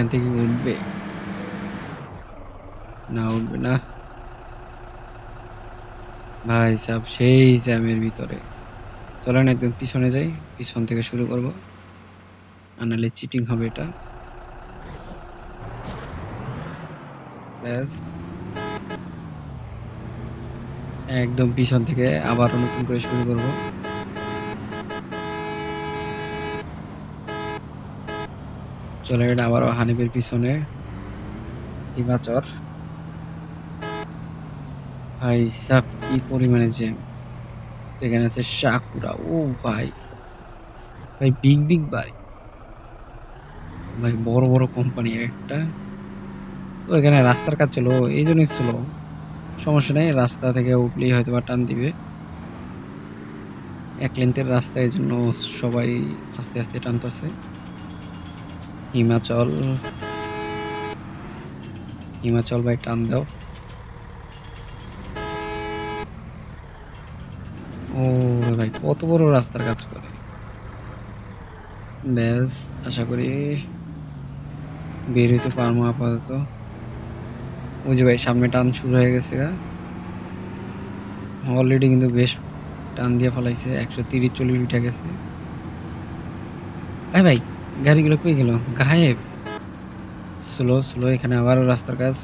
এখান থেকে উঠবে না উঠবে না ভাই সাহেব, সেই জ্যামের ভিতরে। চলেন একদম পিছনে যাই, পিছন থেকে শুরু করব। আনালে চিটিং হবে এটা। ব্যাস। একদম পিছন থেকে আবার নতুন করে শুরু করব। চলে এটা আবারও হানিফের পিছনে। হিমাচর। ভাই সাব কি পরিমাণে জ্যাম এখানে আছে সাকুরা। ও ভাই ভাই বিগ বিগ বাড়ি। ভাই, বড় বড় কোম্পানি একটা। তো এখানে রাস্তার কাজ ছিল, এই জন্যই ছিল। সমস্যা নেই, রাস্তা থেকে উঠলেই হয়তো বা টান দিবে। এক লেন্থের রাস্তা, এই জন্য সবাই আস্তে আস্তে টানতেছে। হিমাচল। হিমাচল ভাই টান দাও। ও ভাই, কত বড় রাস্তার কাজ করে। ব্যাস, আশা করি বের হইতে পারব আপাতত। ওই যে ভাই, সামনে টান শুরু হয়ে গেছে গা। অলরেডি কিন্তু বেশ টান দিয়ে ফেলাইছে, একশো তিরিশ, চল্লিশ উঠে গেছে। হ্যাঁ ভাই গাড়িগুলো পেয়ে গেল? গায়েব। স্লো স্লো, এখানে আবারও রাস্তার কাজ।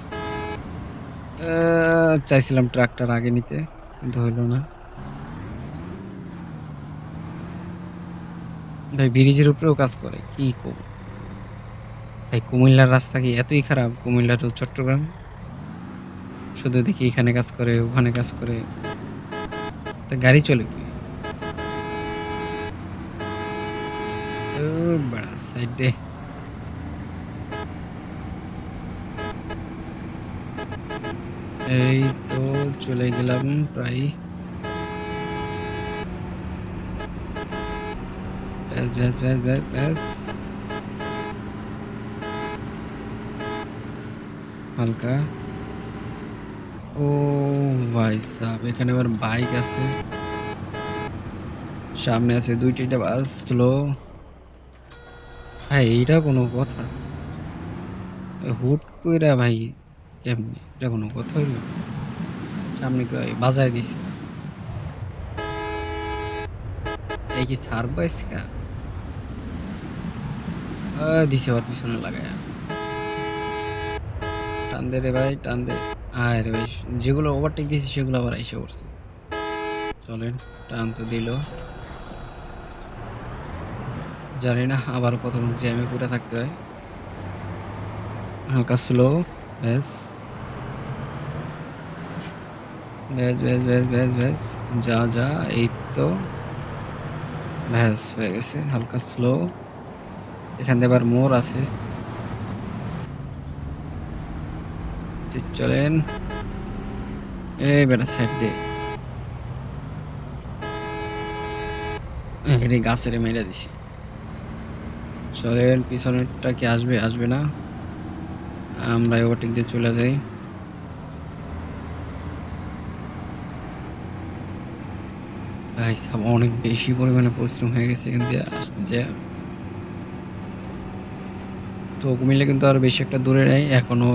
চাইছিলাম ট্রাকটার আগে নিতে, কিন্তু হইল না। ভাই, ব্রিজের উপরেও কাজ করে, কি করব? ভাই, কুমিল্লার রাস্তা কি এতই খারাপ? কুমিল্লা টু চট্টগ্রাম। শুধু দেখি এখানে কাজ করে, ওখানে কাজ করে। তা গাড়ি চলে কি? ও বড়া সাইড দে এই তো চলে গেলাম প্রায় ব্যাস ব্যাস ব্যাস ব্যাস ব্যাস হালকা ও ভাই সাহেব এখানে আবার বাইক আছে সামনে আছে দুই তিনটা বাস স্লো হ্যাঁ এইটা কোনো কথা। হুট কইরা ভাই, কেমনি? এটা কোনো কথা হইল? সামনে বাজায় দিছে। এই কি সারপ্রাইজ কা? দিছে ওর পিছনে লাগায়। টান দে রে ভাই, টান দে। আয় রে ভাই, যেগুলো ওভারটেক দিয়েছি সেগুলো আবার এসে পড়ছে। চলেন, টান তো দিল। জানি না আবার কতক্ষণ জ্যামে পড়ে থাকতে হয়। হালকা স্লো ব্যাস। ব্যাস ব্যাস ব্যাস ব্যাস ব্যাস। যা যা, এই তো। ব্যাস, হয়ে গেছে, হালকা স্লো এখান থেকে আবার মোড় আছে। চলেন। এই বেটা সাইড দে গাছের মেরে দিছি। চলেন, পিছনেরটা কি আসবে আসবে না? আমরা ওভারটেক দিয়ে চলে যাই। ভাই সাহেব অনেক বেশি পরিমাণে পরিশ্রম হয়ে গেছে এখান দিয়ে আসতে যায় তো কুমিল্লা কিন্তু আর বেশি একটা দূরে নেই এখনও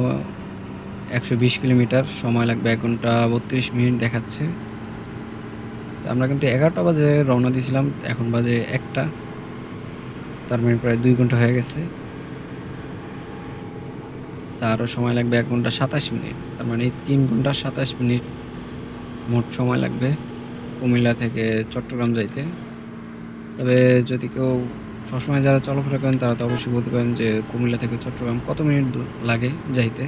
একশো বিশ কিলোমিটার সময় লাগবে, এক ঘণ্টা বত্রিশ মিনিট দেখাচ্ছে। আমরা কিন্তু এগারোটা বাজে রওনা দিয়েছিলাম, এখন বাজে একটা। তার মানে প্রায় দুই ঘণ্টা হয়ে গেছে। তারও সময় লাগবে এক ঘণ্টা সাতাশ মিনিট। তার মানে তিন ঘণ্টা সাতাশ মিনিট মোট সময় লাগবে কুমিল্লা থেকে চট্টগ্রাম যাইতে। তবে যদি কেউ সবসময় যারা চলাফেরা করেন, তারা তো অবশ্যই বলতে পারেন যে কুমিল্লা থেকে চট্টগ্রাম কত মিনিট লাগে যাইতে।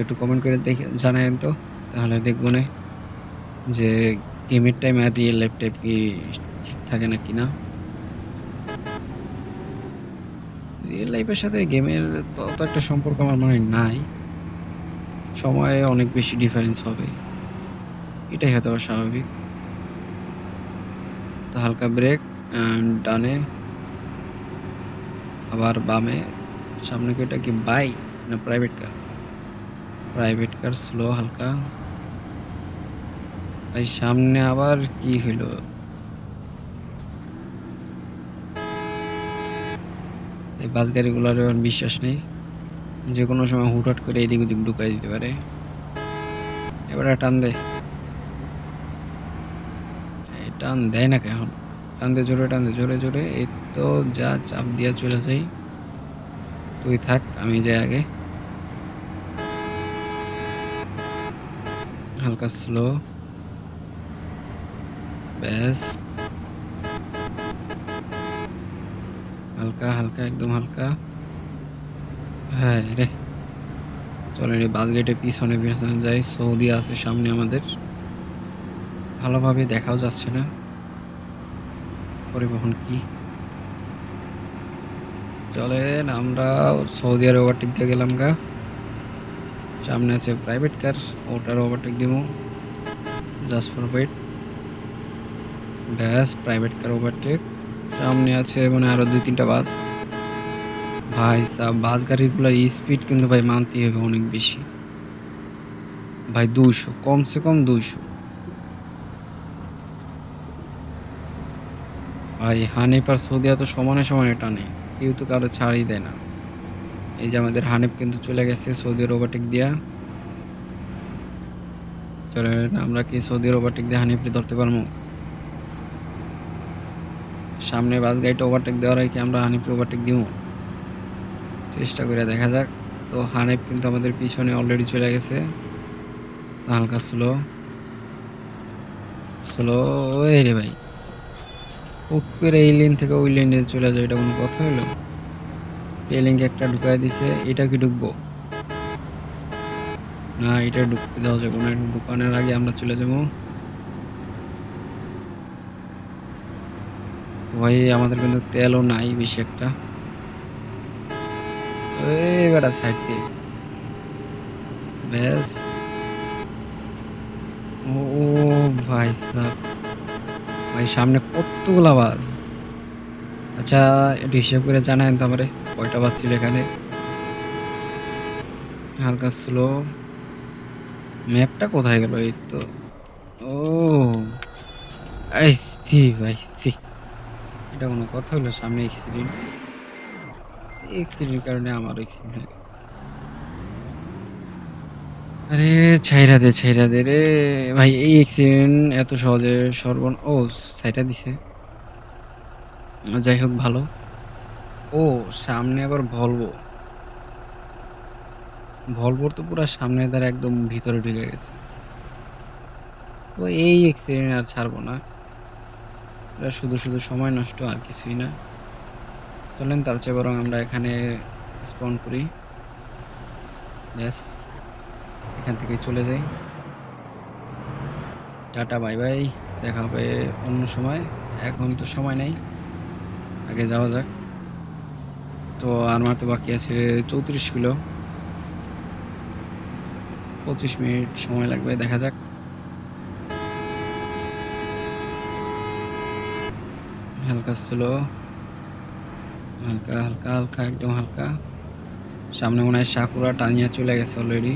একটু কমেন্ট করে দেখে জানায়েন তো। তাহলে দেখব না যে গেমের টাইম আর রিয়েল লাইফ টাইপ কি ঠিক থাকে না কি না। রিয়েল লাইফের সাথে গেমের তত একটা সম্পর্ক আমার মনে নাই। সময়ে অনেক বেশি ডিফারেন্স হবে। এটাই হয়তো স্বাভাবিক। তো হালকা ব্রেক ডানে আবার বামে, সামনে কি এটা কি বাইক না private car private car slow হালকা। সামনে আবার কি হইল? এই বাস গাড়িগুলোর বিশ্বাস নেই। যে কোনো সময় হুটহাট করে এদিক ওদিক ঢুকাই দিতে পারে। এবারে টান দেয় টান দেয় না কেন? টান দে, জোরে টান দে, জোরে জোরে। এই তো যা চাপ দিয়া চলে যাই। তুই থাক, আমি যাই আগে। হালকা স্লো ব্যাস। হালকা হালকা, একদম হালকা। হ্যাঁ রে। চলে রে বাস গেটে পিছনে পিছনে যাই। সৌদি আছে সামনে আমাদের। ভালোভাবে দেখাও যাচ্ছে না। পরিবহন কি? চলেন আমরা সৌদি আরব ওভারটেক দিয়ে গেলাম গা। সামনে আছে প্রাইভেট কার ওটার ওভারটেক দিব। জাস্ট ফর ওয়েট ব্যাস প্রাইভেট কার ওভারটেক সামনে আছে মানে আরও দুই তিনটা বাস। ভাই সাহ বাস গাড়িগুলোর স্পিড কিন্তু ভাই মানতেই হবে অনেক বেশি। ভাই দুইশো, কমসে কম দুইশো। ভাই হানিফ আর সৌদিয়া তো সমানে সমানে টানে, কেউ তো কারও ছাড়ই দেয় না। এই যে আমাদের হানিফ কিন্তু চলে গেছে সৌদি ওভারটেক দিয়া। চলে আমরা কি সৌদি ওভারটেক দিয়ে হানিফকে ধরতে পারব? সামনে বাস গাড়িটা ওভারটেক দেওয়ার আগে আমরা হানিফকে ওভারটেক দিব? চেষ্টা করে দেখা যাক। তো হানিফ কিন্তু আমাদের পিছনে অলরেডি চলে গেছে। হালকা স্লো স্লো রে ভাই। হুট করে এই লেন থেকে ওই লেনে চলে যায় এটা কোনো কথা হলো? লিঙ্ক একটা ঢুকাই দিছে, এটা কি ঢুকবো? না, এটা ঢুকতে দেওয়া যাবে না। ঢুকানোর আগে আমরা চলে যাব। ভাই আমাদের কিন্তু তেলও নাই বেশি একটা। বেটা সাইড দিয়ে। ব্যাস। ও ভাই ভাই, সামনে কতগুলা বাস? আচ্ছা একটু হিসেব করে জানায়েন তো আমারে, কয়টা বাস ছিল এখানে? হালকা স্লো ম্যাপটা কোথায় গেল এই তো? ও আই সি ভাই। এটা কোনো কথা হলো, সামনে অ্যাক্সিডেন্ট অ্যাক্সিডেন্টের কারণে আমার অ্যাক্সিডেন্ট হয়ে আরে, ছাইরা দে ছাইরা দে রে। ভাই, এই অ্যাক্সিডেন্ট এত সহজে সর্বন ও সাইটা দিছে। যাই হোক, ভালো। ও, সামনে আবার ভলভো ভলভোর তো পুরো সামনে তার একদম ভিতরে ঢুকে গেছে। তো এই অ্যাক্সিডেন্ট আর ছাড়বো না। এটা শুধু শুধু সময় নষ্ট আর কিছুই না। চলেন, তার চেয়ে বরং আমরা এখানে স্পন করি। ব্যাস, এখান থেকে চলে যাই। Tata, bye bye. দেখা হবে অন্য সময়। এখন তো সময় নেই। আগে যাওয়া যাক। তো আর মাত্র বাকি আছে চৌত্রিশ কিলো। পঁচিশ মিনিট সময় লাগবে, দেখা যাক। হালকা স্লো হালকা হালকা হালকা, একদম হালকা। সামনে মনে হয় সাকুরা টানিয়া চলে গেছে অলরেডি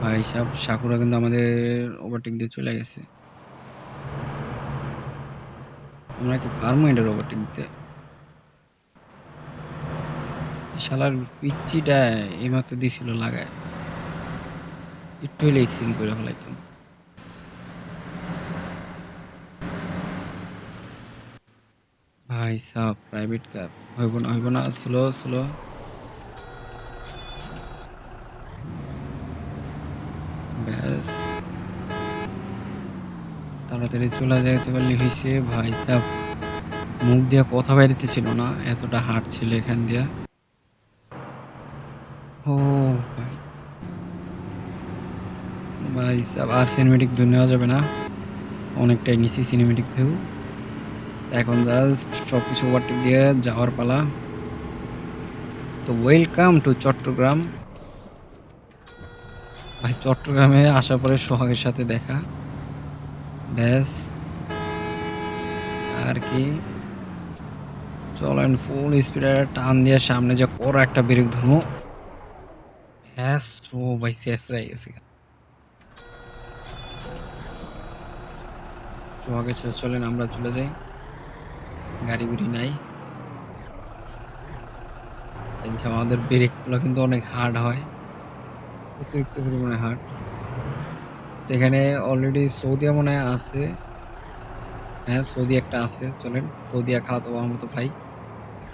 ভাই সাহেব সাকুরা কিন্তু আমাদের ওভারটেক দিয়ে চলে গেছে। আমরা কি পারব এটার ওভারটেক দিতে? শালার পিচ্ছিটা এইমাত্র দিছিল লাগায়। একটু হলে এক্সিডেন্ট করে ফেলাইতাম। ভাই সাহ প্রাইভেট কার হইব না হইব না স্লো স্লো ব্যাস। তাড়াতাড়ি চলে যেতে পারলে হয়েছে ভাই সাহ মুখ দিয়ে কথা ছিল না, এতটা হাট ছিল এখান দিয়া। ও ভাই। ভাই সাহ আর সিনেমেটিক ভিউ নেওয়া যাবে না। অনেকটাই নিচে সিনেমেটিক ভিউ এখন জাস্ট সব কিছু ওভারটেক দিয়ে যাওয়ার পালা। তো ওয়েলকাম টু চট্টগ্রাম। ভাই, চট্টগ্রামে আসার পরে সোহাগের সাথে দেখা। ব্যাস। আর কি? চলেন ফুল স্পিডে টান দিয়ে সামনে যে বড় একটা ব্রেক ধরবো। ব্যাস, ও ভাই, শেষ হয়ে গেছে। সোহাগের সাথে চলেন, আমরা চলে যাই। গাড়ি গুড়ি নাই। এই যে আমাদের ব্রেকগুলো কিন্তু অনেক হার্ড হয়। অতিরিক্ত পরিমাণে হার্ড এখানে অলরেডি সৌদিয়া মনে হয় আছে। হ্যাঁ সৌদি একটা আছে, চলেন। সৌদিয়া খালাতো বাবার মতো ভাই।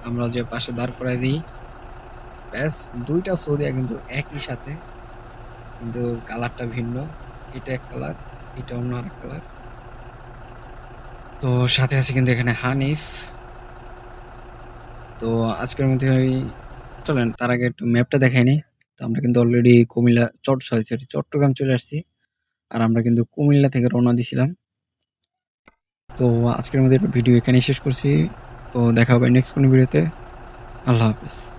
আমরা যে পাশে দাঁড় করাই দিই। ব্যাস, দুইটা সৌদিয়া কিন্তু একই সাথে। কিন্তু কালারটা ভিন্ন। এটা এক কালার এটা অন্য আরেক কালার তো সাথে আছে কিন্তু এখানে হানিফ। তো আজকের মধ্যে চলেন তার আগে একটু ম্যাপটা দেখাই নি তো আমরা কিন্তু অলরেডি কুমিল্লা, চট সরি সরি চট্টগ্রাম চলে আসছি। আর আমরা কিন্তু কুমিল্লা থেকে রওনা দিছিলাম। তো আজকের মধ্যে একটু ভিডিও এখানেই শেষ করছি। তো দেখা হবে নেক্সট কোনো ভিডিওতে। আল্লাহ হাফিজ।